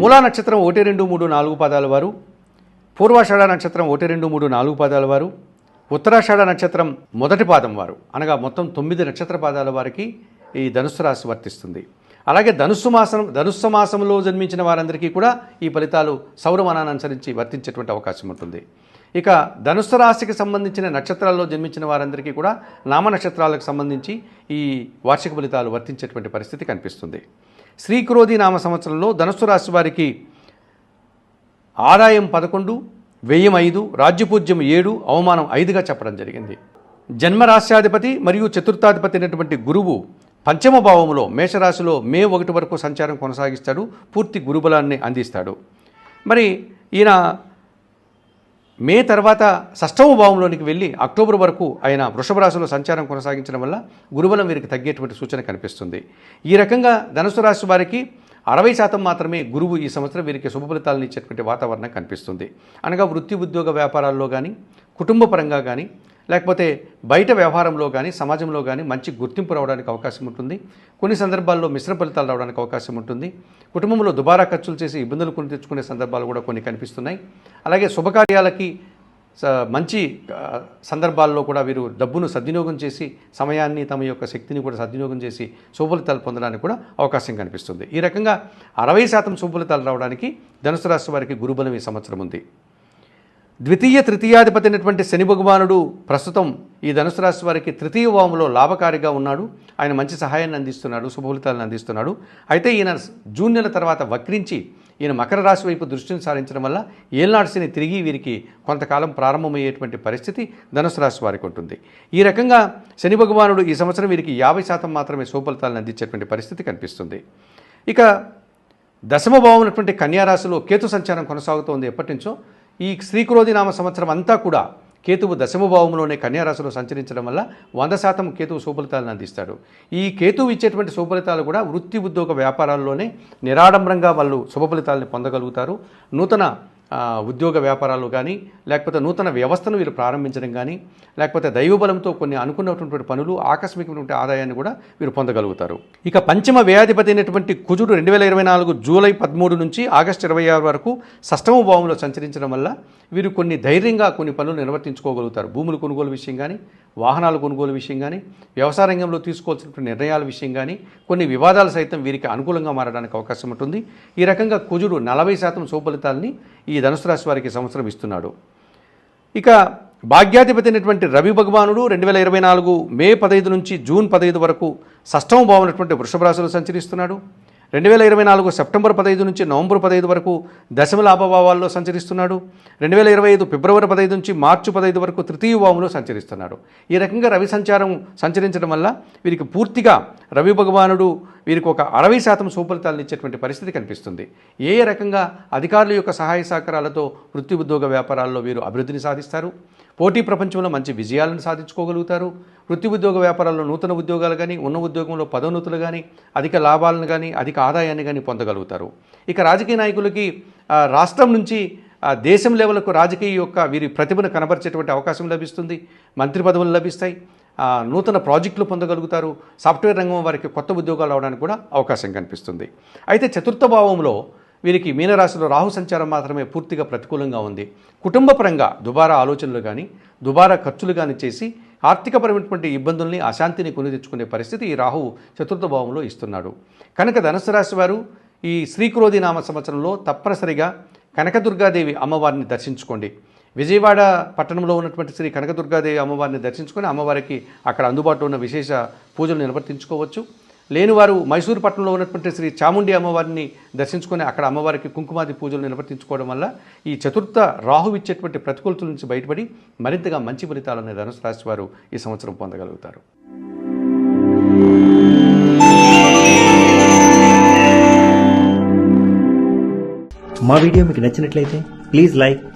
మూలా నక్షత్రం ఒకటి రెండు మూడు నాలుగు పాదాల వారు పూర్వాషాఢ నక్షత్రం ఒకటి రెండు మూడు నాలుగు పాదాల వారు ఉత్తరాషాఢ నక్షత్రం మొదటి పాదం వారు. అనగా మొత్తం తొమ్మిది నక్షత్ర పాదాల వారికి ఈ ధనుస్సు రాశి వర్తిస్తుంది. అలాగే ధనుస్సు మాసం ధనుస్సు మాసంలో జన్మించిన వారందరికీ కూడా ఈ ఫలితాలు సౌరమానాన్ని అనుసరించి వర్తించేటువంటి అవకాశం ఉంటుంది. ఇక ధనుస్సు రాశికి సంబంధించిన నక్షత్రాల్లో జన్మించిన వారందరికీ కూడా నామ నక్షత్రాలకు సంబంధించి ఈ వార్షిక ఫలితాలు వర్తించేటువంటి పరిస్థితి కనిపిస్తుంది. శ్రీక్రోధి నామ సంవత్సరంలో ధనుస్సు రాశి వారికి ఆదాయం పదకొండు వెయ్యం ఐదు రాజ్యపూజ్యం ఏడు అవమానం ఐదుగా చెప్పడం జరిగింది. జన్మరాశ్యాధిపతి మరియు చతుర్థాధిపతి అయినటువంటి గురువు పంచమ భావంలో మేషరాశిలో మే ఒకటి వరకు సంచారం కొనసాగిస్తాడు పూర్తి గురుబలాన్ని అందిస్తాడు. మరి ఈయన మే తర్వాత షష్టమ భావంలోనికి వెళ్ళి అక్టోబర్ వరకు ఆయన వృషభ రాశిలో సంచారం కొనసాగించడం వల్ల గురుబలం వీరికి తగ్గేటువంటి సూచన కనిపిస్తుంది. ఈ రకంగా ధనుసు రాశి వారికి అరవై శాతం మాత్రమే గురువు ఈ సంవత్సరం వీరికి శుభ ఫలితాలను ఇచ్చేటువంటి వాతావరణం కనిపిస్తుంది. అనగా వృత్తి ఉద్యోగ వ్యాపారాల్లో కానీ కుటుంబ పరంగా కానీ లేకపోతే బయట వ్యవహారంలో కానీ సమాజంలో కానీ మంచి గుర్తింపు రావడానికి అవకాశం ఉంటుంది. కొన్ని సందర్భాల్లో మిశ్ర ఫలితాలు రావడానికి అవకాశం ఉంటుంది. కుటుంబంలో దుబారా ఖర్చులు చేసి ఇబ్బందులు కొని తెచ్చుకునే సందర్భాలు కూడా కొన్ని కనిపిస్తున్నాయి. అలాగే శుభకార్యాలకి మంచి సందర్భాల్లో కూడా వీరు డబ్బును సద్వినియోగం చేసి సమయాన్ని తమ యొక్క శక్తిని కూడా సద్వినియోగం చేసి శుభఫలితాలు పొందడానికి కూడా అవకాశం కనిపిస్తుంది. ఈ రకంగా అరవై శాతం శుభఫలితాలు రావడానికి ధనుసు రాశి వారికి గురుబలం ఈ సంవత్సరం ఉంది. ద్వితీయ తృతీయాధిపతి అయినటువంటి శని భగవానుడు ప్రస్తుతం ఈ ధనుసు రాశి వారికి తృతీయ వాములో లాభకారిగా ఉన్నాడు. ఆయన మంచి సహాయాన్ని అందిస్తున్నాడు శుభఫలితాలను అందిస్తున్నాడు. అయితే ఈయన జూన్ నెల తర్వాత వక్రించి ఈయన మకర రాశి వైపు దృష్టిని సారించడం వల్ల ఏళ్ళనాడు శని తిరిగి వీరికి కొంతకాలం ప్రారంభమయ్యేటువంటి పరిస్థితి ధనుసు రాశి వారికి ఉంటుంది. ఈ రకంగా శని భగవానుడు ఈ సంవత్సరం వీరికి యాభై శాతం మాత్రమే శుభఫలితాలను అందించేటువంటి పరిస్థితి కనిపిస్తుంది. ఇక దశమ భావం ఉన్నటువంటి కన్యారాశిలో కేతు సంచారం కొనసాగుతోంది ఎప్పటి నుంచో. ఈ శ్రీక్రోధి నామ సంవత్సరం అంతా కూడా కేతువు దశమభావంలోనే కన్యారాశిలో సంచరించడం వల్ల వంద శాతం కేతువు సుఫలితాలను అందిస్తాడు. ఈ కేతువు ఇచ్చేటువంటి సుఫలితాలు కూడా వృత్తి ఉద్యోగ వ్యాపారాల్లోనే నిరాడంబరంగా వాళ్ళు శుభ ఫలితాలను పొందగలుగుతారు. నూతన ఉద్యోగ వ్యాపారాలు కానీ లేకపోతే నూతన వ్యవస్థను వీరు ప్రారంభించడం కానీ లేకపోతే దైవబలంతో కొన్ని అనుకున్నటువంటి పనులు ఆకస్మికమైనటువంటి ఆదాయాన్ని కూడా వీరు పొందగలుగుతారు. ఇక పంచమ వ్యయాధిపతి అయినటువంటి కుజుడు రెండు వేల ఇరవై నాలుగు జూలై పదమూడు నుంచి ఆగస్టు ఇరవై ఆరు వరకు సష్టమ భావంలో సంచరించడం వల్ల వీరు కొన్ని ధైర్యంగా కొన్ని పనులు నిర్వర్తించుకోగలుగుతారు. భూములు కొనుగోలు విషయం కానీ వాహనాల కొనుగోలు విషయం కానీ వ్యవసాయ రంగంలో తీసుకోవాల్సినటువంటి నిర్ణయాల విషయం కానీ కొన్ని వివాదాలు సైతం వీరికి అనుకూలంగా మారడానికి అవకాశం ఉంటుంది. ఈ రకంగా కుజుడు నలభై శాతం సుఫలితాలని ఈ ధనుసు రాశి వారికి సంవత్సరం ఇస్తున్నాడు. ఇక భాగ్యాధిపతి అయినటువంటి రవి భగవానుడు రెండు వేల ఇరవై నాలుగు మే పదహైదు నుంచి జూన్ పదహైదు వరకు సష్టమ భావనటువంటి వృషభ రాశిలో సంచరిస్తున్నాడు. రెండు వేల ఇరవై నాలుగు సెప్టెంబర్ పదహైదు నుంచి నవంబర్ పదహైదు వరకు దశమ లాభభావాల్లో సంచరిస్తున్నాడు. రెండు వేల ఇరవై ఐదు ఫిబ్రవరి పదహైదు నుంచి మార్చి పదహైదు వరకు తృతీయ భావంలో సంచరిస్తున్నాడు. ఈ రకంగా రవి సంచారం సంచరించడం వల్ల వీరికి పూర్తిగా రవి భగవానుడు వీరికి ఒక అరవై శాతం సుఫలితాలను ఇచ్చేటువంటి పరిస్థితి కనిపిస్తుంది. ఏ రకంగా అధికారుల యొక్క సహాయ సహకారాలతో వృత్తి ఉద్యోగ వ్యాపారాల్లో వీరు అభివృద్ధిని సాధిస్తారు? పోటీ ప్రపంచంలో మంచి విజయాలను సాధించుకోగలుగుతారు? వృత్తి ఉద్యోగ వ్యాపారాల్లో నూతన ఉద్యోగాలు కానీ ఉన్న ఉద్యోగంలో పదోన్నతులు కానీ అధిక లాభాలను కానీ అధిక ఆదాయాన్ని కానీ పొందగలుగుతారు. ఇక రాజకీయ నాయకులకి రాష్ట్రం నుంచి దేశం లెవెల్కు రాజకీయ యొక్క వీరి ప్రతిభను కనబరిచేటువంటి అవకాశం లభిస్తుంది. మంత్రి పదవులు లభిస్తాయి. నూతన ప్రాజెక్టులు పొందగలుగుతారు. సాఫ్ట్వేర్ రంగం వారికి కొత్త ఉద్యోగాలు అవడానికి కూడా అవకాశం కనిపిస్తుంది. అయితే చతుర్థ భావంలో వీరికి మీనరాశిలో రాహు సంచారం మాత్రమే పూర్తిగా ప్రతికూలంగా ఉంది. కుటుంబ పరంగా దుబారా ఆలోచనలు కానీ దుబారా ఖర్చులు కానీ చేసి ఆర్థికపరమైనటువంటి ఇబ్బందుల్ని అశాంతిని కొని తెచ్చుకునే పరిస్థితి ఈ రాహు చతుర్థ భావంలో ఇస్తున్నాడు. కనుక ధనుసు రాశి వారు ఈ శ్రీక్రోధి నామ సంవత్సరంలో తప్పనిసరిగా కనకదుర్గాదేవి అమ్మవారిని దర్శించుకోండి. విజయవాడ పట్టణంలో ఉన్నటువంటి శ్రీ కనకదుర్గాదేవి అమ్మవారిని దర్శించుకొని అమ్మవారికి అక్కడ అందుబాటులో ఉన్న విశేష పూజలు నిర్వర్తించుకోవచ్చు. లేని వారు మైసూరు పట్టణంలో ఉన్నటువంటి శ్రీ చాముండి అమ్మవారిని దర్శించుకొని అక్కడ అమ్మవారికి కుంకుమాది పూజలు నిర్వర్తించుకోవడం వల్ల ఈ చతుర్థ రాహు ఇచ్చేటువంటి ప్రతికూలతల నుంచి బయటపడి మరింతగా మంచి ఫలితాలను ధనుసు రాశి వారు ఈ సంవత్సరం పొందగలుగుతారు. మా వీడియో మీకు నచ్చినట్లయితే please like